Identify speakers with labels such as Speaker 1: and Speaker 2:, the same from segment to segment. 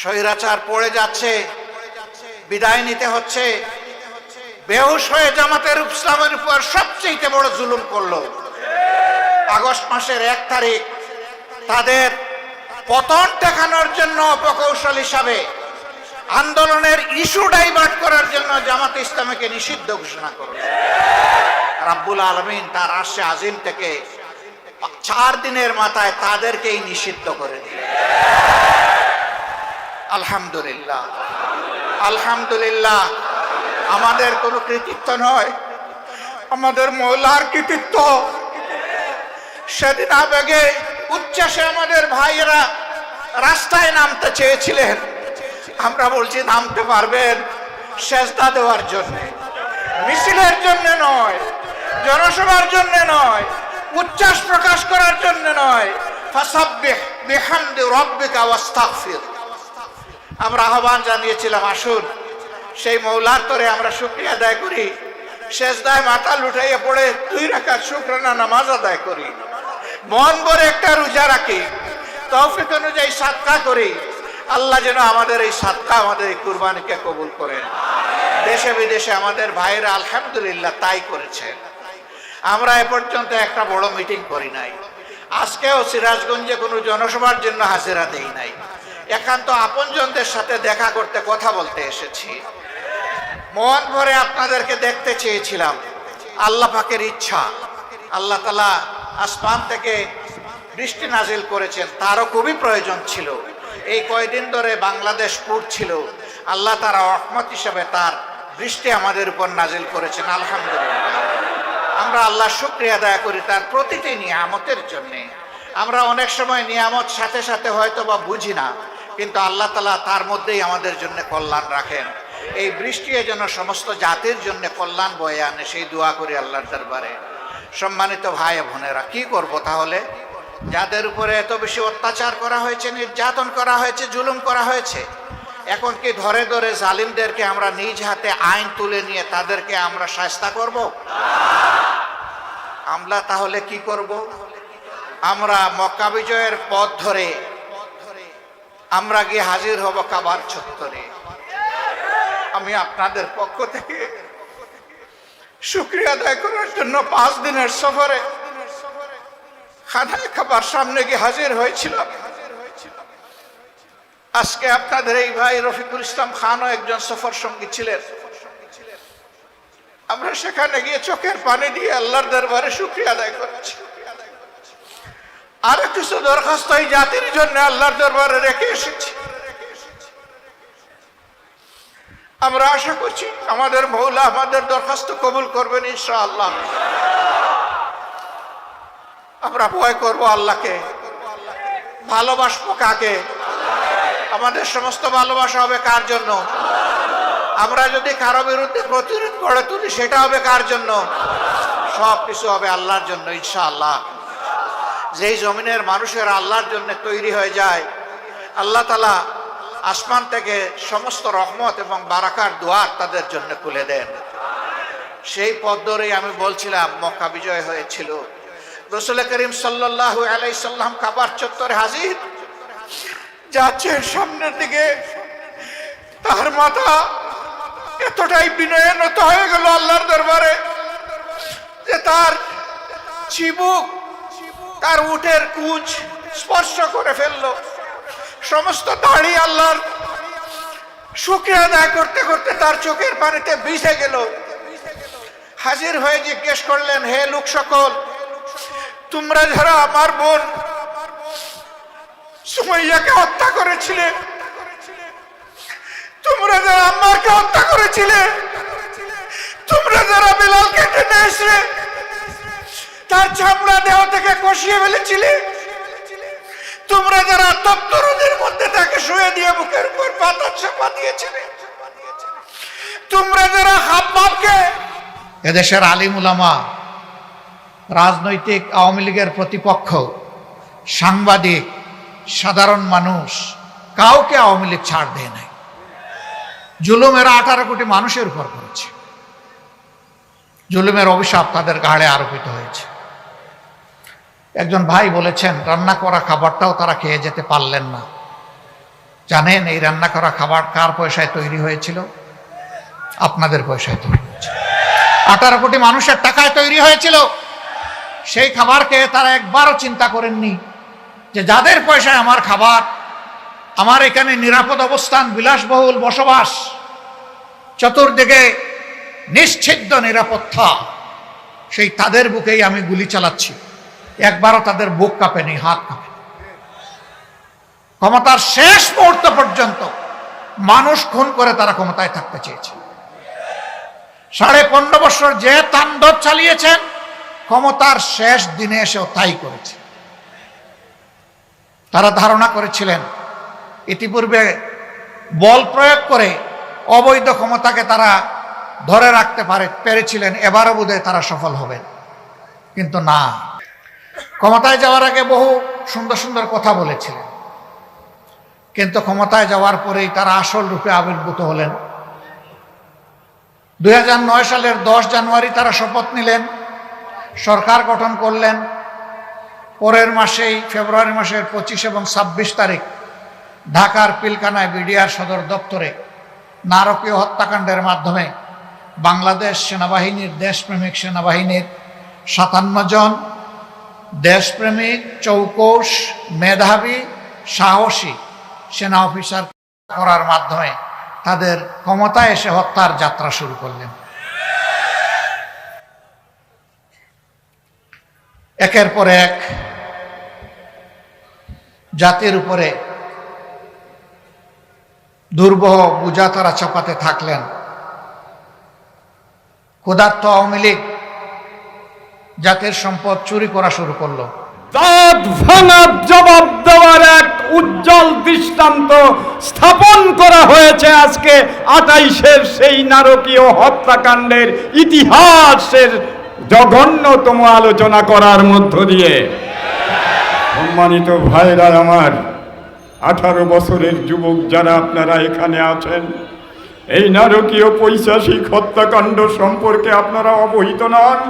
Speaker 1: স্বৈরাচার পড়ে যাচ্ছে, বিদায় নিতে হচ্ছে, বেহুশ হয়ে জামাতের ইসলামের উপর সবচেয়ে বড় জুলুম করল। আগস্ট মাসের এক তারিখ, তাদের পতন দেখানোর জন্য অপকৌশল হিসাবে আন্দোলনের ইস্যু ডাইভার্ট করার জন্য জামাত ইসলামকে নিষিদ্ধ ঘোষণা করল। রাব্বুল আলমিন তার আশে আজিম থেকে চার দিনের মাথায় তাদেরকেই নিষিদ্ধ করে দিল আলহামদুলিল্লাহ। আলহামদুলিল্লাহ। আমাদের কোনো কৃতিত্ব নয়। আমাদের মৌলার কৃতিত্ব। সেদিন আবেগে উচ্ছ্বাসে আমাদের ভাইয়েরা রাস্তায় নামতে চেয়েছিলেন। আমরা বলছি, নামতে পারবেন সেজদা দেওয়ার জন্য। মিছিলের জন্য নয়, জনসভার জন্য নয়, উচ্ছ্বাস প্রকাশ করার জন্য নয়। ফাসাব্বিহ বিহামদি রাব্বিকা ওয়াস্তাগফির। আমরা আহ্বান জানিয়েছিলাম, আসুন। সেই মৌলার তরে আমরা শুক্রিয়া আদায় করি। শেষদায় মাথা লুটাইয়া পড়ে দুই রাখার শুক্রানা নামাজ আদায় করি। মন ভরে একটা রোজা রাখি। তৌফিক অনুযায়ী সাতকা করি। আল্লাহ যেন আমাদের এই সাতকা আমাদের এই কুরবানিকে কবুল করেন। দেশে বিদেশে আমাদের ভাইরা আলহামদুলিল্লাহ তাই করেছেন আমরা এ পর্যন্ত একটা বড় মিটিং করি নাই। আজকেও সিরাজগঞ্জে কোনো জনসভার জন্য হাজিরা দেই নাই। একান্ত আপনজনদের সাথে দেখা করতে, কথা বলতে এসেছি। মন ভরে আপনাদেরকে দেখতে চেয়েছিলাম। আল্লাহ পাকের ইচ্ছা। আল্লাহ তালা আসমান থেকে বৃষ্টি নাজিল করেছেন, তারও খুবই প্রয়োজন ছিল। এই কয়দিন ধরে বাংলাদেশ ছিল আল্লাহ তারা রহমত হিসেবে তার বৃষ্টি আমাদের উপর নাজিল করেছেন, আলহামদুলিল্লাহ। আমরা আল্লাহ শুক্রিয়া আদায় করি তার প্রতিটি নিয়ামতের জন্যে। আমরা অনেক সময় নিয়ামত সাথে সাথে হয়তো বা বুঝি না। কিন্তু আল্লাহ তালা তার মধ্যেই আমাদের জন্য কল্যাণ রাখেন। এই বৃষ্টি যেন সমস্ত জাতির জন্য কল্যাণ বয়ে আনে, সেই দোয়া করি আল্লাহর দরবারে। সম্মানিত ভাই বোনেরা, কি করব তাহলে? যাদের উপরে এত বেশি অত্যাচার করা হয়েছে, নির্যাতন করা হয়েছে, জুলুম করা হয়েছে, এখন কি ধরে ধরে জালিমদেরকে আমরা নিজ হাতে আইন তুলে নিয়ে তাদেরকে আমরা শাস্তা করব? আমরা তাহলে কি করব? আমরা মক্কা বিজয়ের পথ ধরে আমরা গিয়ে হাজির হব কাবার চত্বরে? আমি আপনাদের পক্ষ থেকে শুক্রিয়া আদায় করার জন্য পাঁচ দিনের সফরে খানায় খাবার সামনে গিয়ে হাজির হয়েছিল আজকে আপনাদের এই ভাই রফিকুল ইসলাম খানও একজন সফর সঙ্গী ছিলেন। আমরা সেখানে গিয়ে চোখের পানি দিয়ে আল্লাহর দরবারে শুক্রিয়া আদায় করেছি। আর কিছু দরখাস্ত এই জাতির জন্য আল্লাহর দরবারে রেখে এসেছি। আমরা আশা করছি আমাদের মৌলা আমাদের দরখাস্ত কবুল করবেন ইনশাআল্লাহ। আমরা ভয় করব আল্লাহকে। ভালোবাসবো কাকে? আমাদের সমস্ত ভালোবাসা হবে কার জন্য? আমরা যদি কারও বিরুদ্ধে প্রতিরোধ গড়ে তুলি, সেটা হবে কার জন্য? সব কিছু হবে আল্লাহর জন্য ইনশাআল্লাহ। যেই জমিনের মানুষের আল্লাহর জন্য তৈরি হয়ে যায়, আল্লাহ তালা আসমান থেকে সমস্ত রহমত এবং বারাকার দোয়ার তাদের জন্য খুলে দেন। সেই পথ ধরেই আমি বলছিলাম, মক্কা বিজয় হয়েছিল। রসুল করিম সাল্লাহ আলাই সাল্লাম কাবার চত্বরে হাজির। যাচ্ছেন সামনের দিকে। তার মাথা এতটাই বিনয়নত হয়ে গেল আল্লাহর দরবারে যে তার চিবুক তার উটের কুচ স্পর্শ করে ফেলল। সমস্ত দাড়ি আল্লাহর শুক্রিয়া আদায় করতে করতে তার চোখের পানিতে ভিজে গেল। হাজির হয়ে জিজ্ঞেস করলেন, হে লোক সকল, তোমরা যারা আমার বোন সুমাইয়াকে হত্যা করেছিলে, তোমরা যারা আম্মারকে হত্যা করেছিলে, তোমরা যারা বেলালকে টেনে এসে তার চামড়া দেহ থেকে কষিয়ে ফেলেছিলে? তোমরা যারা তপ্তরদের মধ্যে তাকে শুয়ে দিয়ে বুকের উপর পাতা চাপা দিয়েছিলে? তোমরা যারা হাব্বাবকে এদেশের আলিম উলামা, রাজনৈতিক আওয়ামী লীগের প্রতিপক্ষ, সাংবাদিক, সাধারণ মানুষ, কাউকে আওয়ামী লীগ ছাড় দেয় নাই। জুলুমেরা আঠারো কোটি মানুষের উপর করেছে। জুলুমের অভিশাপ তাদের ঘাড়ে আরোপিত হয়েছে। একজন ভাই বলেছেন, রান্না করা খাবারটাও তারা খেয়ে যেতে পারলেন না। জানেন, এই রান্না করা খাবার কার পয়সায় তৈরি হয়েছিল? আপনাদের পয়সায় তৈরি হয়েছিল। আঠারো কোটি মানুষের টাকায় তৈরি হয়েছিল। সেই খাবারকে তারা একবারও চিন্তা করেননি যে, যাদের পয়সায় আমার খাবার, আমার এখানে নিরাপদ অবস্থান, বিলাসবহুল বসবাস, চতুর্দিকে নিশ্চিদ্র নিরাপত্তা, সেই তাদের বুকেই আমি গুলি চালাচ্ছি। একবারও তাদের বুক কাঁপেনি, হাত কাঁপে ক্ষমতার শেষ মুহূর্ত পর্যন্ত মানুষ খুন করে তারা ক্ষমতায় থাকতে চেয়েছে। সাড়ে পনেরো বছর যে তাণ্ডব চালিয়েছেন, ক্ষমতার শেষ দিনে এসেও তাই করেছে। তারা ধারণা করেছিলেন, ইতিপূর্বে বল প্রয়োগ করে অবৈধ ক্ষমতাকে তারা ধরে রাখতে পারে, পেরেছিলেন, এবারও বোধহয় তারা সফল হবেন। কিন্তু না। ক্ষমতায় যাওয়ার আগে বহু সুন্দর সুন্দর কথা বলেছিলেন। কিন্তু ক্ষমতায় যাওয়ার পরেই তারা আসল রূপে আবির্ভূত হলেন। দু হাজার নয় সালের দশ জানুয়ারি তারা শপথ নিলেন, সরকার গঠন করলেন। পরের মাসেই, ফেব্রুয়ারি মাসের পঁচিশ এবং ছাব্বিশ তারিখ ঢাকার পিলকানায় বিডিআর সদর দপ্তরে নারকীয় হত্যাকাণ্ডের মাধ্যমে বাংলাদেশ সেনাবাহিনীর দেশপ্রেমিক সেনাবাহিনীর সাতান্ন জন দেশপ্রেমিক চৌকস মেধাবী, সাহসী সেনা অফিসার করার মাধ্যমে তাদের ক্ষমতায় এসে হত্যার যাত্রা শুরু করলেন। একের পর এক জাতির উপরে দুর্বহ বুঝা তারা চাপাতে থাকলেন। ক্ষুধার্ত আওয়ামী লীগ জাতির সম্পদ চুরি করা শুরু করল।
Speaker 2: জবাব দেওয়ার এক উজ্জ্বল দৃষ্টান্ত স্থাপন করা হয়েছে আজকে আটাইশের সেই নারকীয় হত্যাকাণ্ডের ইতিহাসের জঘন্যতম আলোচনা করার মধ্য দিয়ে। সম্মানিত ভাইরা আমার, আঠারো বছরের যুবক যারা আপনারা এখানে আছেন, এই নারকীয় পৈশাসিক হত্যাকাণ্ড সম্পর্কে আপনারা অবহিত নন।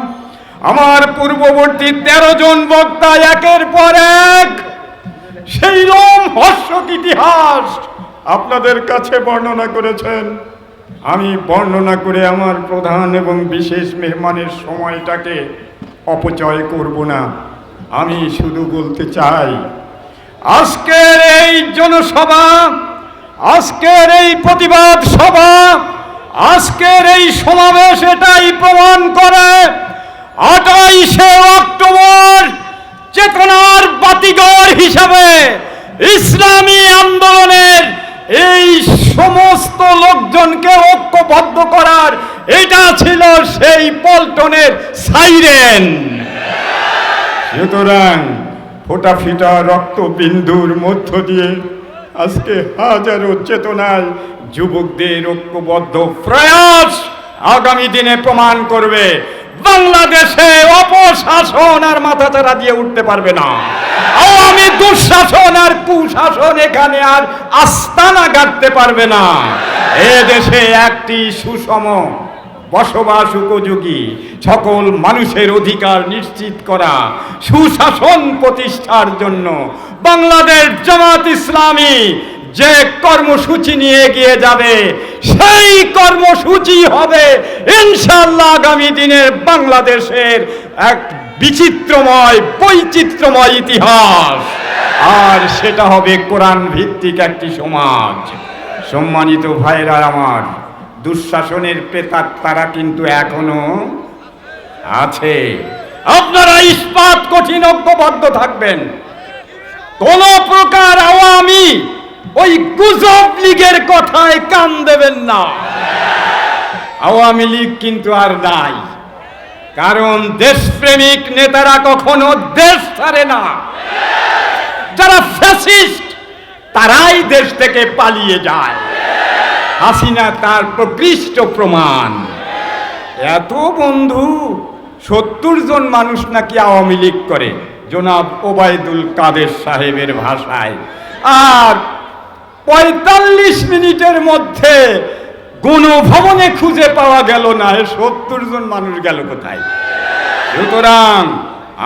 Speaker 2: আমার পূর্ববর্তী তেরো জন বক্তা একের পর এক। সেই রম হর্ষক ইতিহাস আপনাদের কাছে বর্ণনা করেছেন। আমি বর্ণনা করে আমার প্রধান এবং বিশেষ মেহমানের সময়টাকে অপচয় করব না। আমি শুধু বলতে চাই, আজকের এই জনসভা, আজকের এই প্রতিবাদ সভা, আজকের এই সমাবেশ এটাই প্রমাণ করে আঠাইশে অক্টোবর চেতনার বাতিঘর হিসাবে ইসলামী আন্দোলনের এই সমস্ত লোকজনকে ঐক্যবদ্ধ করার এটা ছিল সেই পল্টনের সাইরেন। সুতরাং ফোটা ফিটা রক্তবিন্দুর মধ্য দিয়ে আজকে হাজারো চেতনায় যুবকদের ঐক্যবদ্ধ প্রয়াস আগামী দিনে প্রমাণ করবে বাংলাদেশে অপশাসন আর মাথাচাড়া দিয়ে উঠতে পারবে না। আওয়ামী দুঃশাসন আর কুশাসন এখানে আর আস্তানা গাড়তে পারবে না। এ দেশে একটি সুষম বসবাস উপযোগী, সকল মানুষের অধিকার নিশ্চিত করা, সুশাসন প্রতিষ্ঠার জন্য বাংলাদেশ জামাত ইসলামী যে কর্মসূচি নিয়ে এগিয়ে যাবে, সেই কর্মসূচি হবে ইনশাল্লাহ আগামী দিনের বাংলাদেশের এক বিচিত্রময় বৈচিত্র্যময় ইতিহাস। আর সেটা হবে কোরআন ভিত্তিক একটি সমাজ। সম্মানিত ভাইরা আমার, দুঃশাসনের প্রেতার তারা কিন্তু এখনও আছে। আপনারা ইস্পাত কঠিন ঐক্যবদ্ধ থাকবেন। কোন প্রকার আওয়ামী ওই গুজব লীগের কথায় কান দেবেন না। আওয়ামী লীগ কিন্তু আর নাই। কারণ দেশপ্রেমিক নেতারা কখনো দেশ ছাড়ে না। যারা ফ্যাসিস্ট, তারাই দেশ থেকে পালিয়ে যায়। হাসিনা তার প্রকৃষ্ট প্রমাণ। এত বন্ধু, সত্তর জন মানুষ নাকি আওয়ামী লীগ করে। জনাব ওবায়দুল কাদের সাহেবের ভাষায়। আর পঁয়তাল্লিশ মিনিটের মধ্যে গণভবনে খুঁজে পাওয়া গেল না সত্তর জন মানুষ গেল কোথায়? সুতরাং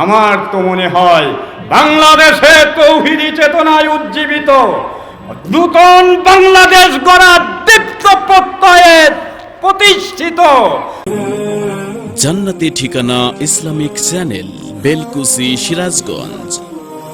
Speaker 2: আমার তো মনে হয় বাংলাদেশে তৌহিদি চেতনায় উজ্জীবিত, নূতন বাংলাদেশ গড়ার দীপ্ত প্রত্যয়ে প্রতিষ্ঠিত।
Speaker 3: জান্নাতি ঠিকানা ইসলামিক চ্যানেল, বেলকুসি সিরাজগঞ্জ।